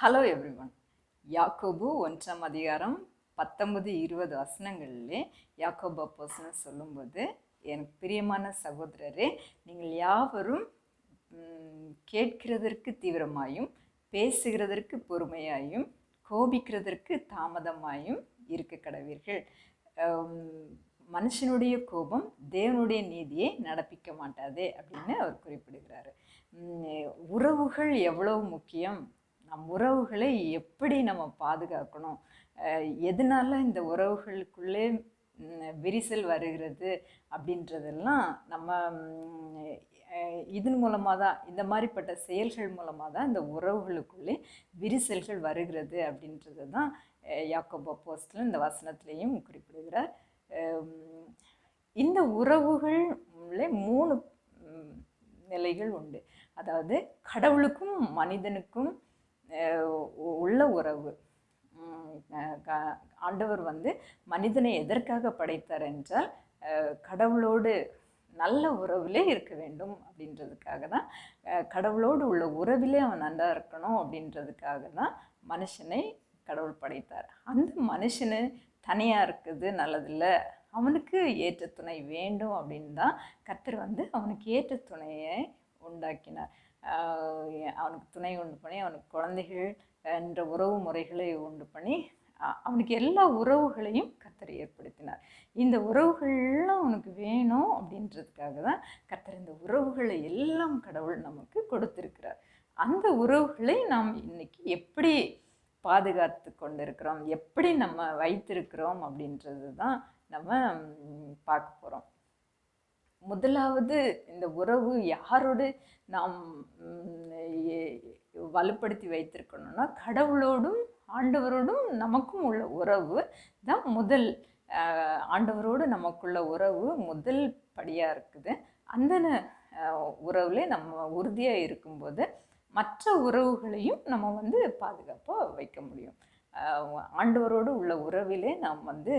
Hello every one யாக்கோபு ஒன்றாம் அதிகாரம் பத்தொன்பது இருபது வசனங்களிலே யாக்கோபு அப்போஸ்னு சொல்லும்போது எனக்கு பிரியமான சகோதரரே நீங்கள் யாவரும் கேட்கிறதற்கு தீவிரமாயும் பேசுகிறதற்கு பொறுமையாயும் கோபிக்கிறதற்கு தாமதமாயும் இருக்க கடவீர்கள். மனுஷனுடைய கோபம் தேவனுடைய நீதியை நடப்பிக்க மாட்டாதே அப்படின்னு அவர் குறிப்பிடுகிறாரு. உறவுகள் எவ்வளவு முக்கியம்? நம் உறவுகளை எப்படி நம்ம பாதுகாக்கணும்? எதனால இந்த உறவுகளுக்குள்ளே விரிசல் வருகிறது அப்படின்றதெல்லாம் நம்ம இதன் மூலமாக தான் இந்த மாதிரிப்பட்ட செயல்கள் மூலமாக தான் இந்த உறவுகளுக்குள்ளே விரிசல்கள் வருகிறது அப்படின்றது தான் யாக்கோபா போஸ்டில் இந்த வசனத்துலேயும் குறிப்பிடுகிறார். இந்த உறவுகள் மூணு நிலைகள் உண்டு. அதாவது கடவுளுக்கும் மனிதனுக்கும் உள்ள உறவு. ஆண்டவர் வந்து மனிதனை எதற்காக படைத்தார் என்றால் கடவுளோடு நல்ல உறவிலே இருக்க வேண்டும் அப்படின்றதுக்காக தான். கடவுளோடு உள்ள உறவிலே அவன் நல்லா இருக்கணும் அப்படின்றதுக்காக தான் மனுஷனை கடவுள் படைத்தார். அந்த மனுஷனு தனியாக இருக்குது நல்லதில்லை அவனுக்கு ஏற்ற துணை வேண்டும் அப்படின்னு தான் கர்த்தர் வந்து அவனுக்கு ஏற்ற துணையை உண்டாக்கினார். அவனுக்கு துணை உண்டு பண்ணி அவனுக்கு குழந்தைகள் என்ற உறவு முறைகளை உண்டு பண்ணி அவனுக்கு எல்லா உறவுகளையும் கர்த்தர் ஏற்படுத்தினார். இந்த உறவுகள்லாம் அவனுக்கு வேணும் அப்படின்றதுக்காக தான் கர்த்தர் இந்த உறவுகளை எல்லாம் கடவுள் நமக்கு கொடுத்திருக்கிறார். அந்த உறவுகளை நாம் இன்னைக்கு எப்படி பாதுகாத்து கொண்டிருக்கிறோம் எப்படி நம்ம வைத்திருக்கிறோம் அப்படின்றது தான் நம்ம பார்க்க போகிறோம் முதலாவது இந்த உறவு யாரோடு நாம் வலுப்படுத்தி வைத்திருக்கணும்னா கடவுளோடும் ஆண்டவரோடும் நமக்கும் உள்ள உறவு தான் முதல் ஆண்டவரோடு நமக்குள்ள உறவு முதல் படியாக இருக்குது. அந்த அஹ், உறவுல நம்ம உறுதியாக இருக்கும்போது மற்ற உறவுகளையும் நம்ம வந்து பாதுகாப்பாக வைக்க முடியும். ஆண்டவரோடு உள்ள உறவிலே நாம் வந்து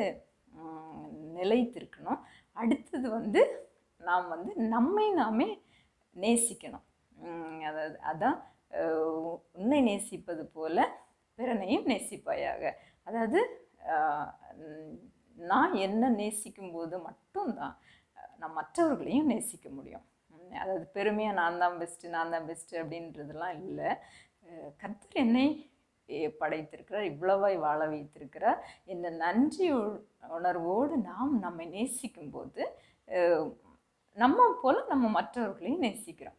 நிலைத்திருக்கணும். அடுத்தது வந்து நாம் வந்து நம்மை நாமே நேசிக்கணும். அதாவது அதான் உன்னை நேசிப்பது போல பிறனையும் நேசிப்பாயாக. அதாவது நான் என்ன நேசிக்கும் போது மட்டும்தான் நான் மற்றவர்களையும் நேசிக்க முடியும். அதாவது பெருமையாக நான் தான் பெஸ்ட்டு நான் தான் பெஸ்ட்டு அப்படின்றதெல்லாம் இல்லை. கர்த்தர் என்னை படைத்திருக்கிறார் இவ்வளவாய் வாழ வைத்திருக்கிறார். இந்த நன்றி உணர்வோடு நாம் நம்மை நேசிக்கும்போது போது நம்ம போல் நம்ம மற்றவர்களையும் நேசிக்கிறோம்.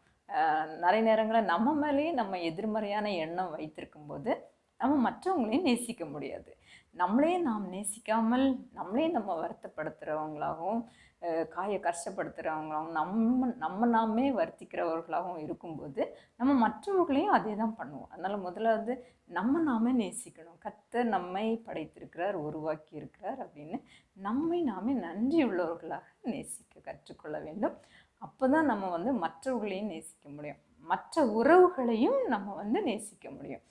நிறைய நேரங்களில் நம்ம மேலேயே நம்ம எதிர்மறையான எண்ணம் வைத்திருக்கும் போது நம்ம மற்றவங்களையும் நேசிக்க முடியாது. நம்மளே நாம் நேசிக்காமல் நம்மளே நம்ம வருத்தப்படுத்துகிறவங்களாகவும் காயை காய கஷ்டப்படுத்துகிறவங்களாகவும் நம்ம நம்ம நாமே வருத்திக்கிறவர்களாகவும் இருக்கும்போது நம்ம மற்றவர்களையும் அதே தான் பண்ணுவோம். அதனால் முதலாவது நம்ம நாமே நேசிக்கணும். கத்த நம்மை படைத்திருக்கிறார் உருவாக்கி இருக்கிறார் அப்படின்னு நம்மை நாமே நன்றி உள்ளவர்களாக நேசிக்க கற்றுக்கொள்ள வேண்டும். அப்போ தான் நம்ம வந்து மற்றவர்களையும் நேசிக்க முடியும். மற்ற உறவுகளையும் நம்ம வந்து நேசிக்க முடியும்.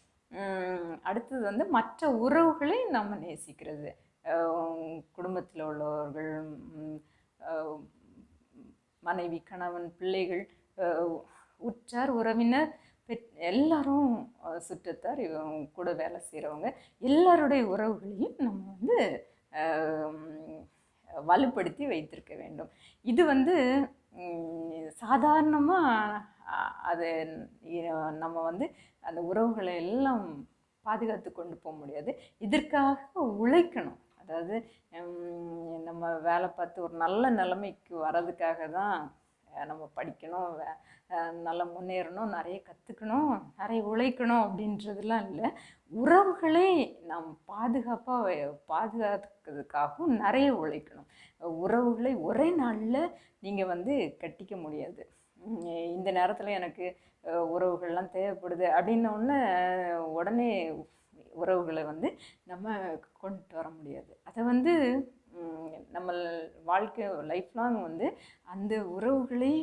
அடுத்தது வந்து மற்ற உறவுகளை நம்ம நேசிக்கிறது. குடும்பத்தில் உள்ளவர்கள் மனைவி கணவன் பிள்ளைகள் உற்றார் உறவினர் பெற் எல்லாரும் சுற்றத்தார் இவங்க கூட வேலை செய்கிறவங்க எல்லாருடைய உறவுகளையும் நம்ம வந்து வலுப்படுத்தி வைத்திருக்க வேண்டும். இது வந்து சாதாரணமாக அது நம்ம வந்து அந்த உறவுகளை எல்லாம் பாதுகாத்து கொண்டு போக முடியாது. இதற்காக உழைக்கணும். அதாவது நம்ம வேலை பார்த்து ஒரு நல்ல நிலைமைக்கு வர்றதுக்காக தான் நம்ம படிக்கணும். வே- நல்லா முன்னேறணும். நிறைய கற்றுக்கணும் நிறைய உழைக்கணும் அப்படின்றதுலாம் இல்லை. உறவுகளை நாம் பாதுகாப்பாக பாதுகாக்கிறதுக்காகவும் நிறைய உழைக்கணும். உறவுகளை ஒரே நாளில் நீங்கள் வந்து கட்டிக்க முடியாது. இந்த நேரத்தில் எனக்கு உறவுகள்லாம் தேவைப்படுது. அப்படின்ன உடனே உடனே உறவுகளை வந்து நம்ம கொண்டு வர முடியாது. அதை வந்து நம்ம வாழ்க்கை லைஃப் லாங் வந்து அந்த உறவுகளை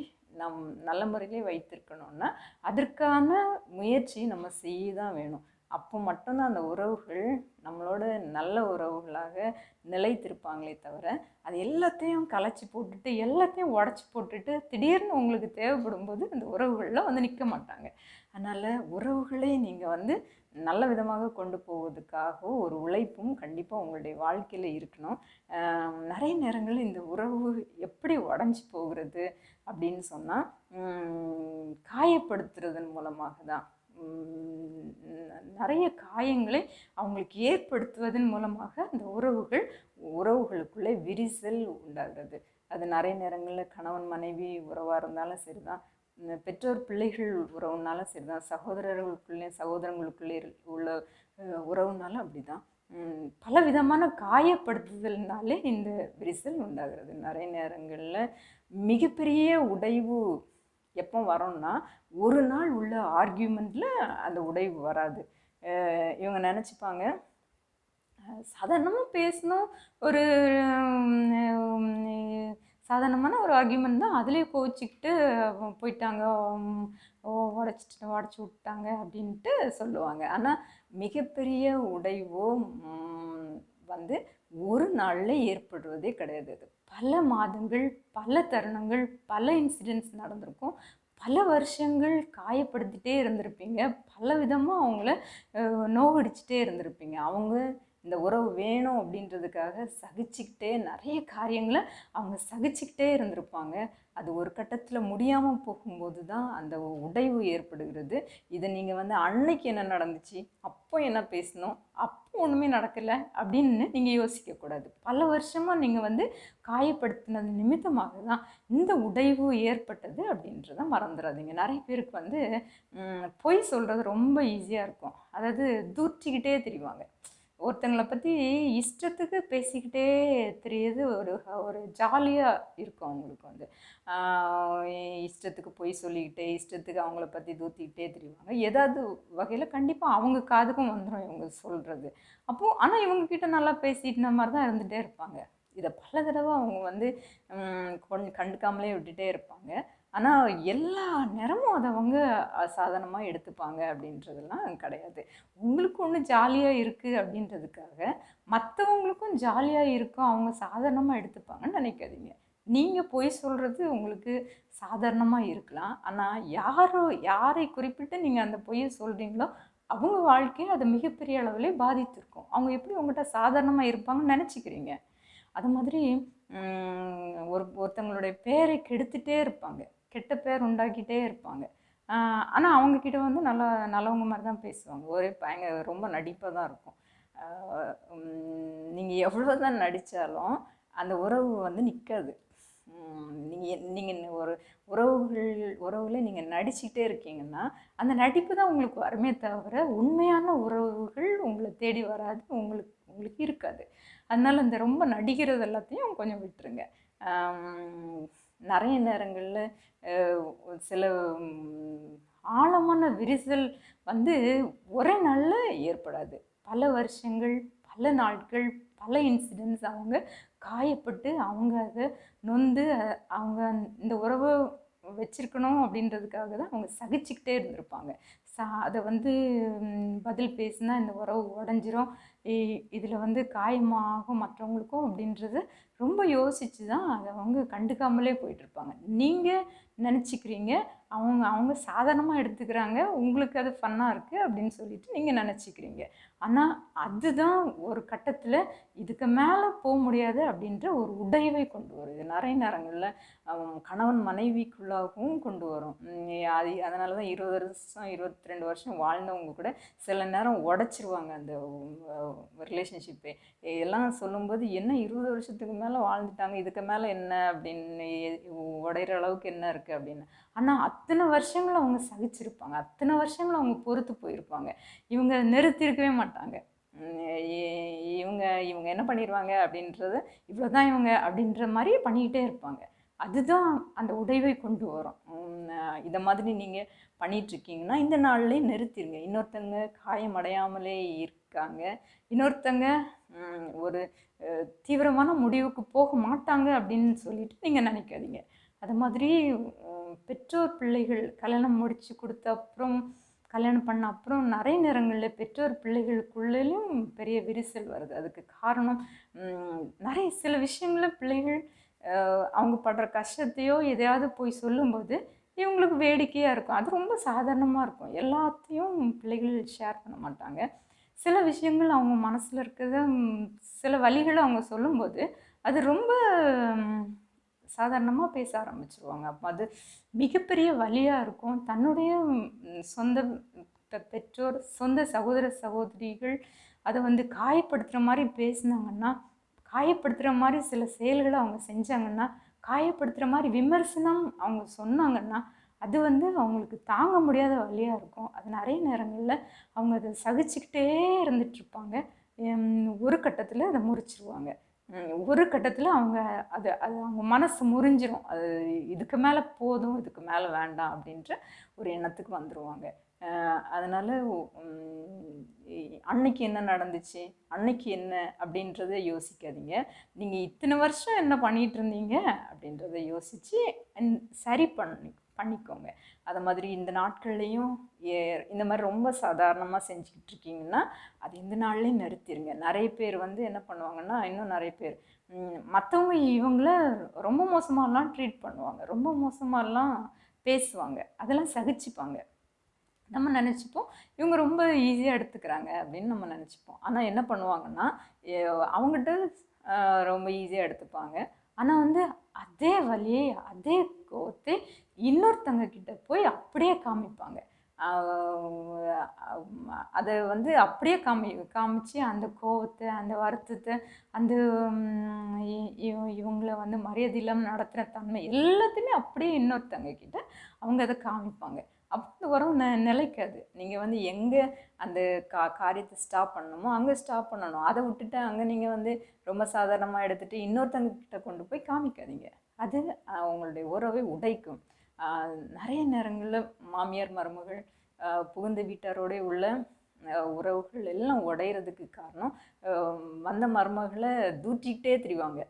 நம் நல்ல முறையிலே வைத்திருக்கணும்னா அதற்கான முயற்சி நம்ம செய்ய தான் வேணும். அப்போ மட்டும்தான் அந்த உறவுகள் நம்மளோட நல்ல உறவுகளாக நிலைத்திருப்பாங்களே தவிர அது எல்லாத்தையும் கலைச்சி போட்டுட்டு எல்லாத்தையும் உடச்சி போட்டுட்டு திடீர்னு உங்களுக்கு தேவைப்படும் போது அந்த உறவுகளில் வந்து நிற்க மாட்டாங்க. அதனால் உறவுகளை நீங்கள் வந்து நல்ல விதமாக கொண்டு போவதுக்காக ஒரு உழைப்பும் கண்டிப்பாக உங்களுடைய வாழ்க்கையில் இருக்கணும். நிறைய நேரங்களில் இந்த உறவு எப்படி உடஞ்சி போகிறது அப்படின்னு சொன்னால் காயப்படுத்துறதன் மூலமாக தான் நிறைய காயங்களை அவங்களுக்கு ஏற்படுத்துவதன் மூலமாக அந்த உறவுகள் உறவுகளுக்குள்ளே விரிசல் உண்டாகிறது. அது நிறைய நேரங்களில் கணவன் மனைவி உறவாக இருந்தாலும் சரிதான். இந்த பெற்றோர் பிள்ளைகள் உறவுனாலும் சரிதான். சகோதரர்களுக்குள்ளே சகோதரங்களுக்குள்ளே உள்ள உறவுனாலும் அப்படிதான். தான் பல விதமான காயப்படுத்துதல்னாலே இந்த விரிசல் உண்டாகிறது. நிறைய நேரங்களில் மிகப்பெரிய உடைவு எப்போ வரோன்னா ஒரு நாள் உள்ள ஆர்கியூமெண்ட்டில் அந்த உடைவு வராது. இவங்க நினச்சிப்பாங்க சாதாரணமாக பேசணும் ஒரு சாதாரணமான ஒரு ஆர்கியூமெண்ட் தான் அதுலேயே கோச்சிக்கிட்டு போயிட்டாங்க உடச்சிட்டு உடச்சி விட்டாங்க அப்படின்ட்டு சொல்லுவாங்க. ஆனால் மிகப்பெரிய உடைவோ வந்து ஒரு நாளில் ஏற்படுவதே கிடையாது அது. பல மாதங்கள் பல தருணங்கள் பல இன்சிடென்ட்ஸ் நடந்திருக்கும். பல வருஷங்கள் காயப்படுத்திட்டே இருந்திருப்பீங்க. பல விதமாக அவங்கள நோவடிச்சுட்டே இருந்திருப்பீங்க. அவங்க இந்த உறவு வேணும் அப்படின்றதுக்காக சகிச்சுக்கிட்டே நிறைய காரியங்களை அவங்க சகிச்சுக்கிட்டே இருந்திருப்பாங்க. அது ஒரு கட்டத்தில் முடியாமல் போகும்போது தான் அந்த உடைவு ஏற்படுகிறது. இதை நீங்கள் வந்து அன்னைக்கு என்ன நடந்துச்சு? அப்போ என்ன பேசணும்? அப்போ ஒன்றுமே நடக்கலை அப்படின்னு நீங்கள் யோசிக்கக்கூடாது பல வருஷமாக நீங்கள் வந்து காயப்படுத்தினது நிமித்தமாக தான் இந்த உடைவு ஏற்பட்டது அப்படின்றத மறந்துடாதீங்க நிறைய பேருக்கு வந்து பொய் சொல்கிறது ரொம்ப ஈஸியாக இருக்கும். அதாவது தூற்றிக்கிட்டே தெரிவாங்க. ஒருத்தங்களை பற்றி இஷ்டத்துக்கு பேசிக்கிட்டே தெரியுது ஒரு ஒரு ஜாலியாக இருக்கும் அவங்களுக்கு வந்து. இஷ்டத்துக்கு பொய் சொல்லிக்கிட்டே இஷ்டத்துக்கு அவங்கள பற்றி தூத்திக்கிட்டே தெரிவாங்க. ஏதாவது வகையில் கண்டிப்பாக அவங்க காதுக்கும் வந்துடும் இவங்க சொல்கிறது அப்போது ஆனால் இவங்கக்கிட்ட நல்லா பேசிட்டு மாதிரி தான் இருந்துகிட்டே இருப்பாங்க. இதை பல தடவை அவங்க வந்து கொண் கண்டுக்காமலே விட்டுட்டே இருப்பாங்க. ஆனால் எல்லா நேரமும் அதை அவங்க சாதாரணமாக எடுத்துப்பாங்க அப்படின்றதெல்லாம் கிடையாது. உங்களுக்கு ஒன்று ஜாலியாக இருக்குது அப்படின்றதுக்காக மற்றவங்களுக்கும் ஜாலியாக இருக்கும் அவங்க சாதாரணமாக எடுத்துப்பாங்கன்னு நினைக்காதீங்க. நீங்கள் பொய் சொல்கிறது உங்களுக்கு சாதாரணமாக இருக்கலாம். ஆனால் யாரோ யாரை குறிப்பிட்டு நீங்கள் அந்த பொய்யை சொல்கிறீங்களோ அவங்க வாழ்க்கையை அது மிகப்பெரிய அளவிலே பாதித்திருக்கும். அவங்க எப்படி உங்கள்கிட்ட சாதாரணமாக இருப்பாங்கன்னு நினச்சிக்கிறீங்க? அது மாதிரி ஒரு ஒருத்தவங்களுடைய பேரை கெடுத்துட்டே இருப்பாங்க. கெட்ட பேர் உண்டாக்கிட்டே இருப்பாங்க. ஆனால் அவங்கக்கிட்ட வந்து நல்லா நல்லவங்க மாதிரி தான் பேசுவாங்க. ஒரே பயங்க ரொம்ப நடிப்பாக தான் இருக்கும். நீங்கள் எவ்வளோ தான் நடித்தாலும் அந்த உறவு வந்து நிற்காது நீங்கள் நீங்கள் ஒரு உறவுகள் உறவில் நீங்கள் நடிச்சுக்கிட்டே இருக்கீங்கன்னா அந்த நடிப்பு தான் உங்களுக்கு வருமே தவிர உண்மையான உறவுகள் உங்களை தேடி வராது உங்களுக்கு உங்களுக்கு இருக்காது. அதனால் இந்த ரொம்ப நடிக்கிறது எல்லாத்தையும் கொஞ்சம் விட்டுருங்க. நிறைய நேரங்களில் சில ஆழமான விரிசல் வந்து ஒரே நாளில் ஏற்படாது. பல வருஷங்கள் பல நாட்கள் பல இன்சிடென்ட்ஸ் அவங்க காயப்பட்டு அவங்க அதை நொந்து அவங்க இந்த உறவை வச்சிருக்கணும் அப்படின்றதுக்காக தான் அவங்க சகிச்சுக்கிட்டே இருந்திருப்பாங்க. சா அதை வந்து பதில் பேசினா இந்த உறவு உடஞ்சிரும். இதில் வந்து காயமாகும் மற்றவங்களுக்கும் அப்படின்றது ரொம்ப யோசித்து தான் அதை அவங்க கண்டுக்காமலே போயிட்டுருப்பாங்க. நீங்கள் நினச்சிக்கிறீங்க அவங்க அவங்க சாதாரணமாக எடுத்துக்கிறாங்க உங்களுக்கு அது ஃபன்னாக இருக்குது அப்படின்னு சொல்லிட்டு நீங்கள் நினச்சிக்கிறீங்க. ஆனால் அதுதான் ஒரு கட்டத்தில் இதுக்கு மேலே போக முடியாது அப்படின்ற ஒரு உடைவை கொண்டு வரும். இது நிறைய நேரங்களில் கணவன் மனைவிக்குள்ளாகவும் கொண்டு வரும். அது அதனால தான் இருபது வருஷம் இருபத்தி ரெண்டு வருஷம் வாழ்ந்தவங்க கூட சில நேரம் உடச்சிருவாங்க அந்த ரிலேஷன்ஷிப்பே எல்லாம் சொல்லும்போது என்ன இருபது வருஷத்துக்கு மேலே வாழ்ந்துட்டாங்க? இதுக்கு மேலே என்ன? அப்படின்னு உடையிற அளவுக்கு என்ன இருக்குது அப்படின்னு. ஆனால் அத்தனை வருஷங்கள் அவங்க சகிச்சிருப்பாங்க. அத்தனை வருஷங்கள் அவங்க பொறுத்து போயிருப்பாங்க. இவங்க நிறுத்தியிருக்கவே மாட்டாங்க. இவங்க இவங்க என்ன பண்ணிடுவாங்க அப்படின்றது இவ்வளோ தான் இவங்க அப்படின்ற மாதிரி பண்ணிக்கிட்டே இருப்பாங்க. அதுதான் அந்த உடைவை கொண்டு வரும். இதை மாதிரி நீங்கள் பண்ணிகிட்ருக்கீங்கன்னா இந்த நாள்லேயே நிறுத்திடுங்க இன்னொருத்தங்க காயமடையாமலே இருக்காங்க. இன்னொருத்தங்க ஒரு தீவிரமான முடிவுக்கு போக மாட்டாங்க அப்படின்னு சொல்லிட்டு நீங்கள் நினைக்காதீங்க. அது மாதிரி பெற்றோர் பிள்ளைகள் கல்யாணம் முடித்து கொடுத்த அப்புறம் கல்யாணம் பண்ண அப்புறம் நிறைய நேரங்களில் பெற்றோர் பிள்ளைகளுக்குள்ளேயும் பெரிய விரிசல் வருது. அதுக்கு காரணம் நிறைய சில விஷயங்கள பிள்ளைகள் அவங்க படுற கஷ்டத்தையோ எதையாவது போய் சொல்லும்போது இவங்களுக்கு வேடிக்கையாக இருக்கும். அது ரொம்ப சாதாரணமாக இருக்கும். எல்லாத்தையும் பிள்ளைகள் ஷேர் பண்ண மாட்டாங்க. சில விஷயங்கள் அவங்க மனசில் இருக்கிறத சில வழிகளை அவங்க சொல்லும்போது அது ரொம்ப சாதாரணமாக பேச ஆரம்பிச்சிருவாங்க. அப்போ அது மிகப்பெரிய வழியாக இருக்கும். தன்னுடைய சொந்த பெற்றோர் சொந்த சகோதர சகோதரிகள் அதை வந்து காயப்படுத்துகிற மாதிரி பேசுனாங்கன்னா காயப்படுத்துகிற மாதிரி சில செயல்களை அவங்க செஞ்சாங்கன்னா காயப்படுத்துகிற மாதிரி விமர்சனம் அவங்க சொன்னாங்கன்னா அது வந்து அவங்களுக்கு தாங்க முடியாத வழியாக இருக்கும். அது நிறைய நேரங்களில் அவங்க அதை சகிச்சுக்கிட்டே இருந்துகிட்ருப்பாங்க ஒரு கட்டத்தில் அதை முறிச்சிருவாங்க. ஒரு கட்டத்தில் அவங்க அது அது அவங்க மனசு முறிஞ்சிரும். அது இதுக்கு மேலே போதும் இதுக்கு மேலே வேண்டாம் அப்படின்ற ஒரு எண்ணத்துக்கு வந்துடுவாங்க அதனால் அன்னைக்கு என்ன நடந்துச்சு அன்னைக்கு என்ன அப்படின்றத யோசிக்காதீங்க. நீங்கள் இத்தனை வருஷம் என்ன பண்ணிகிட்டு இருந்தீங்க அப்படின்றத யோசித்து சரி பண்ணி பண்ணிக்கோங்க. அது மாதிரி இந்த நாட்கள்லேயும் ஏ- இந்த மாதிரி ரொம்ப சாதாரணமாக செஞ்சுக்கிட்டு இருக்கீங்கன்னா அது இந்த நாள்லேயும் நிறுத்திடுங்க நிறைய பேர் வந்து என்ன பண்ணுவாங்கன்னா இன்னும் நிறைய பேர் மற்றவங்க இவங்கள ரொம்ப மோசமாலாம் ட்ரீட் பண்ணுவாங்க. ரொம்ப மோசமாகலாம் பேசுவாங்க. அதெல்லாம் சகிச்சுப்பாங்க. நம்ம நினச்சிப்போம் இவங்க ரொம்ப ஈஸியாக எடுத்துக்கிறாங்க அப்படின்னு நம்ம நினச்சிப்போம். ஆனால் என்ன பண்ணுவாங்கன்னா அவங்ககிட்ட ரொம்ப ஈஸியாக எடுத்துப்பாங்க. ஆனால் வந்து அதே வழியை அதே கோத்தை இன்னொருத்தங்க கிட்ட போய் அப்படியே காமிப்பாங்க. அதை வந்து அப்படியே காமி காமிச்சு அந்த கோவத்தை அந்த வருத்தத்தை அந்த இ- இவ- இவங்கள வந்து மரியாதை இல்லாமல் நடத்துகிற தன்மை எல்லாத்தையுமே அப்படியே இன்னொருத்தங்க கிட்ட அவங்க அதை காமிப்பாங்க. அப்படி உரம் ந நிலைக்காது நீங்கள் வந்து எங்கே அந்த கா காரியத்தை ஸ்டாப் பண்ணணுமோ அங்கே ஸ்டாப் பண்ணணும். அதை விட்டுட்டு அங்கே நீங்கள் வந்து ரொம்ப சாதாரணமாக எடுத்துகிட்டு இன்னொருத்தங்கிட்ட கொண்டு போய் காமிக்காதீங்க. அது அவங்களுடைய உங்களுடைய உறவை உடைக்கும். நிறைய நேரங்களில் மாமியார் மருமகள் புகுந்த வீட்டாரோடே உள்ள உறவுகள் எல்லாம் உடையிறதுக்கு காரணம் வந்த மருமகளை தூற்றிக்கிட்டே திரிவாங்க.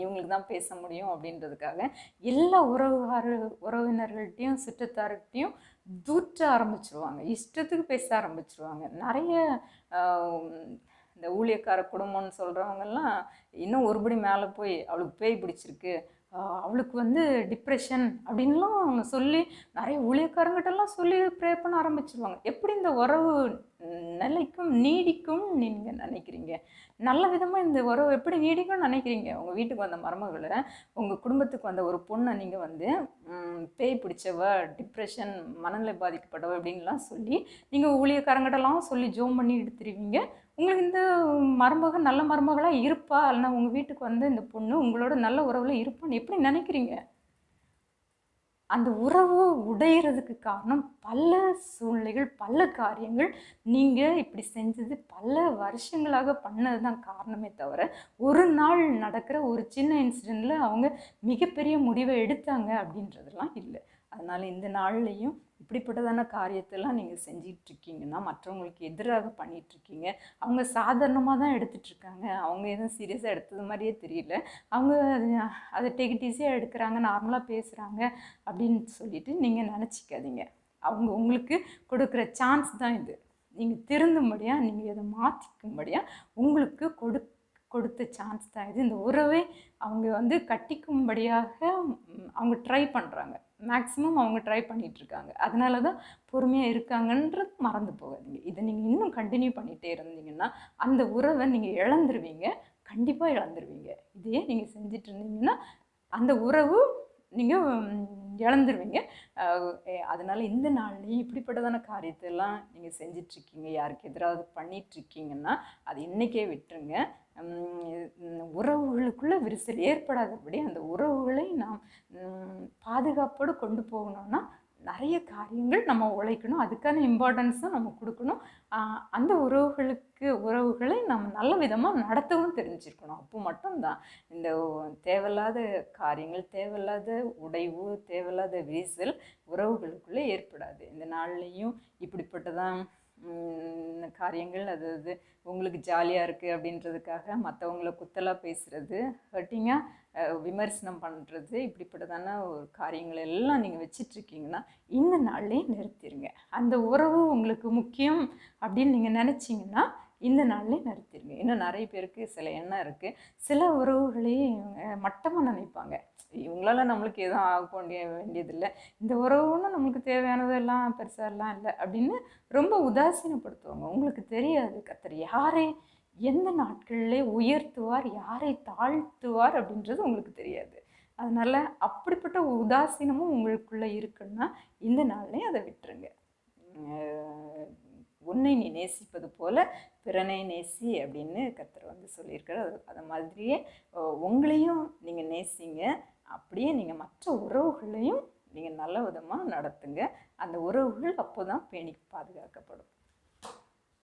இவங்களுக்கு தான் பேச முடியும் அப்படின்றதுக்காக எல்லா உறவுகார உறவினர்கள்ட்டையும் சுற்றத்தார்கிட்டையும் தூற்ற ஆரம்பிச்சிருவாங்க. இஷ்டத்துக்கு பேச ஆரம்பிச்சிருவாங்க. நிறைய இந்த ஊழியக்கார குடும்பம்னு சொல்கிறவங்கெல்லாம் இன்னும் ஒருபடி மேலே போய் அவளுக்கு பேய் பிடிச்சிருக்கு அவளுக்கு வந்து டிப்ரெஷன் அப்படின்லாம் சொல்லி நிறைய ஊழியக்காரங்கிட்டலாம் சொல்லி ப்ரே பண்ண ஆரம்பிச்சிருவாங்க. எப்படி இந்த உறவு நிலைக்கும் நீடிக்கும் நீங்கள் நினைக்கிறீங்க? நல்ல விதமாக இந்த உறவு எப்படி நீடிக்கும்னு நினைக்கிறீங்க? உங்கள் வீட்டுக்கு வந்த மருமகளை உங்கள் குடும்பத்துக்கு வந்த ஒரு பொண்ணை நீங்கள் வந்து பேய் பிடிச்சவ டிப்ரெஷன் மனநிலை பாதிக்கப்பட்டவ அப்படின்லாம் சொல்லி நீங்கள் ஊழியக்காரங்கிட்டலாம் சொல்லி ஜோம் பண்ணி எடுத்துருவீங்க. உங்களுக்கு இந்த மருமக நல்ல மருமகளாக இருப்பா? இல்லைன்னா உங்கள் வீட்டுக்கு வந்து இந்த பொண்ணு உங்களோட நல்ல உறவில் இருப்பான்னு எப்படி நினைக்கிறீங்க? அந்த உறவு உடையிறதுக்கு காரணம் பல சூழ்நிலைகள் பல காரியங்கள் நீங்கள் இப்படி செஞ்சது பல வருஷங்களாக பண்ணது தான் காரணமே தவிர ஒரு நாள் நடக்கிற ஒரு சின்ன இன்சிடெண்ட்டில் அவங்க மிகப்பெரிய முடிவை எடுத்தாங்க அப்படின்றதெல்லாம் இல்லை. அதனால் இந்த நாள்லையும் இப்படிப்பட்டதான காரியத்தெல்லாம் நீங்கள் செஞ்சிட்டு இருக்கீங்கன்னா மற்றவங்களுக்கு எதிராக பண்ணிகிட்ருக்கீங்க அவங்க சாதாரணமாக தான் எடுத்துகிட்ருக்காங்க அவங்க எதுவும் சீரியஸாக எடுத்தது மாதிரியே தெரியல. அவங்க அதை டேக் ஈஸியாக எடுக்கிறாங்க நார்மலாக பேசுகிறாங்க அப்படின்னு சொல்லிட்டு நீங்கள் நினச்சிக்காதீங்க. அவங்க உங்களுக்கு கொடுக்குற சான்ஸ் தான் இது. நீங்கள் திருந்தும்படியாக நீங்கள் இதை மாற்றிக்கும்படியாக உங்களுக்கு கொடு கொடுத்த சான்ஸ் தான் இது. இந்த உறவை அவங்க வந்து கட்டிக்கும்படியாக அவங்க ட்ரை பண்ணுறாங்க மேக்ஸிமம் அவங்க ட்ரை பண்ணிகிட்ருக்காங்க அதனால தான் பொறுமையாக இருக்காங்கன்றது மறந்து போகாதீங்க. இதை நீங்கள் இன்னும் கண்டினியூ பண்ணிகிட்டே இருந்தீங்கன்னா அந்த உறவை நீங்கள் இழந்துருவீங்க. கண்டிப்பாக இழந்துருவீங்க. இதையே நீங்கள் செஞ்சுட்டு இருந்தீங்கன்னா அந்த உறவு நீங்கள் இழந்துருவீங்க. அதனால் அதனால இந்த நாள்லேயும் இப்படிப்பட்டதான காரியத்தெல்லாம் நீங்கள் செஞ்சிட்ருக்கீங்க யாருக்கு எதிராவது பண்ணிகிட்ருக்கீங்கன்னா அது இன்றைக்கே விட்டுருங்க. உறவுகளுக்குள்ளே விரிசல் ஏற்படாதபடி அந்த உறவுகளை நாம் பாதுகாப்போடு கொண்டு போகணும்னா நிறைய காரியங்கள் நம்ம உழைக்கணும். அதுக்கான இம்பார்ட்டன்ஸும் நம்ம கொடுக்கணும். அந்த உறவுகளுக்கு உறவுகளை நம்ம நல்ல விதமாக நடத்தவும் தெரிஞ்சிருக்கணும். அப்போ மட்டும்தான் இந்த தேவையில்லாத காரியங்கள் தேவையில்லாத உடைவு தேவையில்லாத விரிசல் உறவுகளுக்குள்ளே ஏற்படாது. இந்த நாள்லேயும் இப்படிப்பட்டதான் காரியங்கள் அது அது உங்களுக்கு ஜாலியாக இருக்குது அப்படின்றதுக்காக மற்றவங்கள குத்தலாக பேசுகிறது ஹர்ட்டிங்காக விமர்சனம் பண்ணுறது இப்படிப்பட்டதான ஒரு காரியங்கள் எல்லாம் நீங்கள் வச்சிட்ருக்கீங்கன்னா இந்த நாள்லேயே நிறுத்திடுங்க அந்த உறவு உங்களுக்கு முக்கியம் அப்படின்னு நீங்கள் நினச்சிங்கன்னா இந்த நாள்லேயே நிறுத்திடுங்க இன்னும் நிறைய பேருக்கு சில எண்ணம் இருக்குது சில உறவுகளையும் மட்டமாக நினைப்பாங்க. இவங்களால நம்மளுக்கு எதுவும் ஆக வேண்டிய வேண்டியதில்லை. இந்த உறவுன்னு நம்மளுக்கு தேவையானதெல்லாம் பெருசாலாம் இல்லை அப்படின்னு ரொம்ப உதாசீனப்படுத்துவாங்க. உங்களுக்கு தெரியாது கத்தர் யாரை எந்த நாட்களிலே உயர்த்துவார் யாரை தாழ்த்துவார் அப்படின்றது உங்களுக்கு தெரியாது. அதனால் அப்படிப்பட்ட உதாசீனமும் உங்களுக்குள்ளே இருக்குன்னா இந்த நாள்லேயும் அதை விட்டுருங்க. உன்னை நீ நேசிப்பது போல பிறனை நேசி அப்படின்னு கத்தர் வந்து சொல்லியிருக்காரு. அது அதை மாதிரியே உங்களையும் நீங்கள் நேசிங்க. அப்படியே நீங்கள் மற்ற உறவுகளையும் நீங்கள் நல்ல விதமாக நடத்துங்க. அந்த உறவுகள் அப்போ தான் பேணி பாதுகாக்கப்படும்.